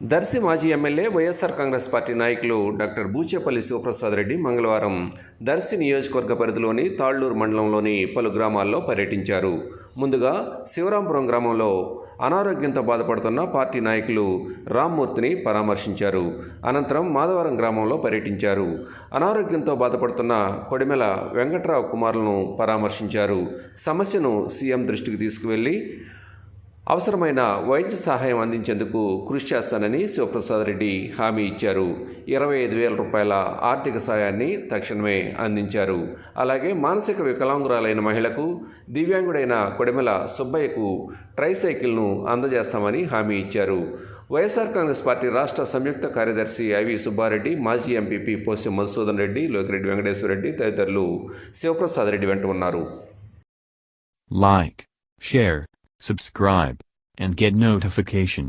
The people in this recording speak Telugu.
దర్శి మాజీ ఎమ్మెల్యే వైఎస్ఆర్ కాంగ్రెస్ పార్టీ నాయకులు డాక్టర్ బూచేపల్లి శివప్రసాద్ రెడ్డి మంగళవారం దర్శి నియోజకవర్గ పరిధిలోని తాళ్ళూరు మండలంలోని పలు గ్రామాల్లో పర్యటించారు. ముందుగా శివరాంపురం గ్రామంలో అనారోగ్యంతో బాధపడుతున్న పార్టీ నాయకులు రామ్మూర్తిని పరామర్శించారు. అనంతరం మాధవరం గ్రామంలో పర్యటించారు. అనారోగ్యంతో బాధపడుతున్న కొడిమెల వెంకట్రావు కుమారులను పరామర్శించారు. సమస్యను సీఎం దృష్టికి తీసుకువెళ్ళి అవసరమైన వైద్య సహాయం అందించేందుకు కృషి చేస్తానని శివప్రసాద్ రెడ్డి హామీ ఇచ్చారు. ఇరవై ఐదు వేల రూపాయల ఆర్థిక సాయాన్ని తక్షణమే అందించారు. అలాగే మానసిక వికలాంగురాలైన మహిళకు దివ్యాంగుడైన కొడిమల సుబ్బయ్యకు ట్రైసైకిల్ను అందజేస్తామని హామీ ఇచ్చారు. వైఎస్ఆర్ కాంగ్రెస్ పార్టీ రాష్ట్ర సంయుక్త కార్యదర్శి ఐవి సుబ్బారెడ్డి మాజీ ఎంపీపీ పోసి మధుసూదన్ రెడ్డి లోకిరెడ్డి వెంకటేశ్వర రెడ్డి తదితరులు శివప్రసాద్ రెడ్డి వెంట ఉన్నారు. Like share subscribe, and get notification.